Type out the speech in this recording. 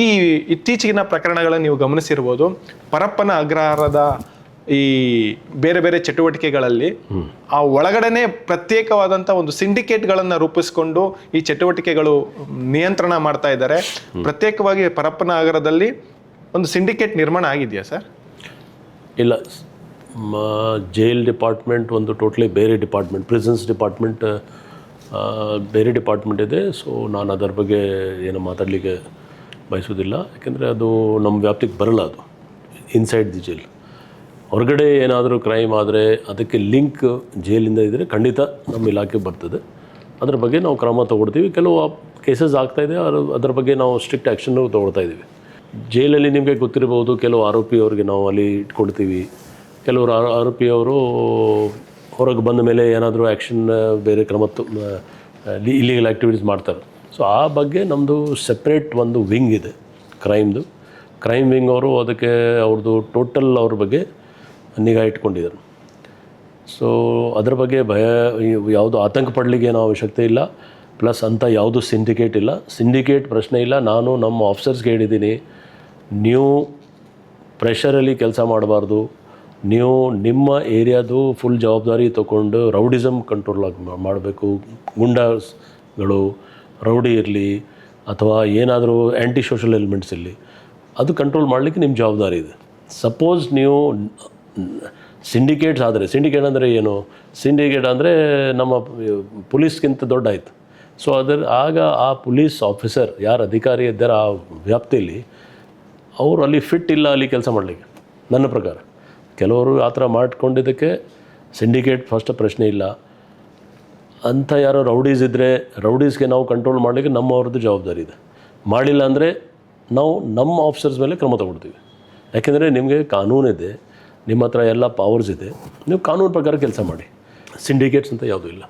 ಈ ಇತ್ತೀಚಿನ ಪ್ರಕರಣಗಳನ್ನು ನೀವು ಗಮನಿಸಿರ್ಬೋದು. ಪರಪ್ಪನ ಅಗ್ರಹಾರದ ಈ ಬೇರೆ ಬೇರೆ ಚಟುವಟಿಕೆಗಳಲ್ಲಿ ಆ ಒಳಗಡೆನೆ ಪ್ರತ್ಯೇಕವಾದಂಥ ಒಂದು ಸಿಂಡಿಕೇಟ್ಗಳನ್ನು ರೂಪಿಸಿಕೊಂಡು ಈ ಚಟುವಟಿಕೆಗಳು ನಿಯಂತ್ರಣ ಮಾಡ್ತಾ ಇದ್ದಾರೆ. ಪ್ರತ್ಯೇಕವಾಗಿ ಪರಪ್ಪನ ಅಗ್ರದಲ್ಲಿ ಒಂದು ಸಿಂಡಿಕೇಟ್ ನಿರ್ಮಾಣ ಆಗಿದೆಯಾ ಸರ್? ಇಲ್ಲ. ಮ ಜೈಲ್ ಡಿಪಾರ್ಟ್ಮೆಂಟ್ ಒಂದು ಟೋಟ್ಲಿ ಬೇರೆ ಡಿಪಾರ್ಟ್ಮೆಂಟ್ ಪ್ರಿಸನ್ಸ್ ಡಿಪಾರ್ಟ್ಮೆಂಟ್ ಬೇರೆ ಡಿಪಾರ್ಟ್ಮೆಂಟ್ ಇದೆ. ಸೊ ನಾನು ಅದರ ಬಗ್ಗೆ ಏನು ಮಾತಾಡಲಿಕ್ಕೆ ಬಯಸೋದಿಲ್ಲ ಯಾಕೆಂದರೆ ಅದು ನಮ್ಮ ವ್ಯಾಪ್ತಿಗೆ ಬರಲ್ಲ ಅದು. ಇನ್ಸೈಡ್ ದಿ ಜೈಲ್ ಹೊರಗಡೆ ಏನಾದರೂ ಕ್ರೈಮ್ ಆದರೆ ಅದಕ್ಕೆ ಲಿಂಕ್ ಜೈಲಿಂದ ಇದ್ದರೆ ಖಂಡಿತ ನಮ್ಮ ಇಲಾಖೆ ಬರ್ತದೆ. ಅದ್ರ ಬಗ್ಗೆ ನಾವು ಕ್ರಮ ತಗೊಳ್ತೀವಿ. ಕೆಲವು ಕೇಸಸ್ ಆಗ್ತಾಯಿದೆ ಅದ್ರ ಅದರ ಬಗ್ಗೆ ನಾವು ಸ್ಟ್ರಿಕ್ಟ್ ಆ್ಯಕ್ಷನ್ನು ತೊಗೊಳ್ತಾ ಇದ್ದೀವಿ. ಜೈಲಲ್ಲಿ ನಿಮಗೆ ಗೊತ್ತಿರಬಹುದು, ಕೆಲವು ಆರೋಪಿ ಅವರಿಗೆ ನಾವು ಅಲ್ಲಿ ಇಟ್ಕೊಳ್ತೀವಿ. ಕೆಲವರು ಆರೋ- ಆರೋಪಿಯವರು ಹೊರಗೆ ಬಂದ ಮೇಲೆ ಏನಾದರೂ ಆ್ಯಕ್ಷನ್ ಬೇರೆ ಕ್ರಮ ಇಲ್ಲಿಗಲ್ ಆ್ಯಕ್ಟಿವಿಟೀಸ್ ಮಾಡ್ತಾರೆ. ಸೊ ಆ ಬಗ್ಗೆ ನಮ್ಮದು ಸೆಪ್ರೇಟ್ ಒಂದು ವಿಂಗ್ ಇದೆ ಕ್ರೈಮ್ದು ಕ್ರೈಮ್ ವಿಂಗ್ ಅವರು ಅದಕ್ಕೆ ಅವ್ರದ್ದು ಟೋಟಲ್ ಅವ್ರ ಬಗ್ಗೆ ನಿಗಾ ಇಟ್ಕೊಂಡಿದ್ದಾರೆ. ಸೊ ಅದ್ರ ಬಗ್ಗೆ ಭಯ, ಯಾವುದು ಆತಂಕ ಪಡಲಿಕ್ಕೆ ಏನೋ ಅವಶ್ಯಕತೆ ಇಲ್ಲ. ಪ್ಲಸ್ ಅಂತ ಯಾವುದು ಸಿಂಡಿಕೇಟ್ ಇಲ್ಲ. ಸಿಂಡಿಕೇಟ್ ಪ್ರಶ್ನೆ ಇಲ್ಲ. ನಾನು ನಮ್ಮ ಆಫೀಸರ್ಸ್ಗೆ ಹೇಳಿದ್ದೀನಿ, ನೀವು ಪ್ರೆಷರಲ್ಲಿ ಕೆಲಸ ಮಾಡಬಾರ್ದು. ನೀವು ನಿಮ್ಮ ಏರಿಯಾದು ಫುಲ್ ಜವಾಬ್ದಾರಿ ತೊಗೊಂಡು ರೌಡಿಸಮ್ ಕಂಟ್ರೋಲ್ ಆಗಿ ಮಾಡಬೇಕು. ಗುಂಡಾಸ್ಗಳು ರೌಡಿ ಇರಲಿ ಅಥವಾ ಏನಾದರೂ ಆ್ಯಂಟಿ ಸೋಷಲ್ ಎಲಿಮೆಂಟ್ಸ್ ಇರಲಿ, ಅದು ಕಂಟ್ರೋಲ್ ಮಾಡಲಿಕ್ಕೆ ನಿಮ್ಮ ಜವಾಬ್ದಾರಿ ಇದೆ. ಸಪೋಸ್ ನೀವು ಸಿಂಡಿಕೇಟ್ಸ್ ಆದರೆ ಸಿಂಡಿಕೇಟ್ ಅಂದರೆ ಏನು? ಸಿಂಡಿಕೇಟ್ ಅಂದರೆ ನಮ್ಮ ಪೊಲೀಸ್ಗಿಂತ ದೊಡ್ಡ ಆಯಿತು ಸೊ ಅದರ ಆಗ ಆ ಪೊಲೀಸ್ ಆಫೀಸರ್ ಯಾರು ಅಧಿಕಾರಿ ಇದ್ದಾರೆ ಆ ವ್ಯಾಪ್ತಿಯಲ್ಲಿ ಅವರು ಅಲ್ಲಿ ಫಿಟ್ ಇಲ್ಲ ಅಲ್ಲಿ ಕೆಲಸ ಮಾಡಲಿಕ್ಕೆ, ನನ್ನ ಪ್ರಕಾರ. ಕೆಲವರು ಆ ಥರ ಮಾಡಿಕೊಂಡಿದ್ದಕ್ಕೆ ಸಿಂಡಿಕೇಟ್ ಫಸ್ಟ್ ಪ್ರಶ್ನೆ ಇಲ್ಲ. ಅಂಥ ಯಾರೋ ರೌಡೀಸ್ ಇದ್ದರೆ ರೌಡೀಸ್ಗೆ ನಾವು ಕಂಟ್ರೋಲ್ ಮಾಡಲಿಕ್ಕೆ ನಮ್ಮವ್ರದ್ದು ಜವಾಬ್ದಾರಿ ಇದೆ. ಮಾಡಿಲ್ಲ ಅಂದರೆ ನಾವು ನಮ್ಮ ಆಫೀಸರ್ಸ್ ಮೇಲೆ ಕ್ರಮ ತಗೊಳ್ತೀವಿ. ಯಾಕೆಂದರೆ ನಿಮಗೆ ಕಾನೂನಿದೆ ನಿಮ್ಮ ಹತ್ರ ಎಲ್ಲ ಪವರ್ಸ್ ಇದೆ, ನೀವು ಕಾನೂನು ಪ್ರಕಾರ ಕೆಲಸ ಮಾಡಿ. ಸಿಂಡಿಕೇಟ್ಸ್ ಅಂತ ಯಾವುದೂ ಇಲ್ಲ.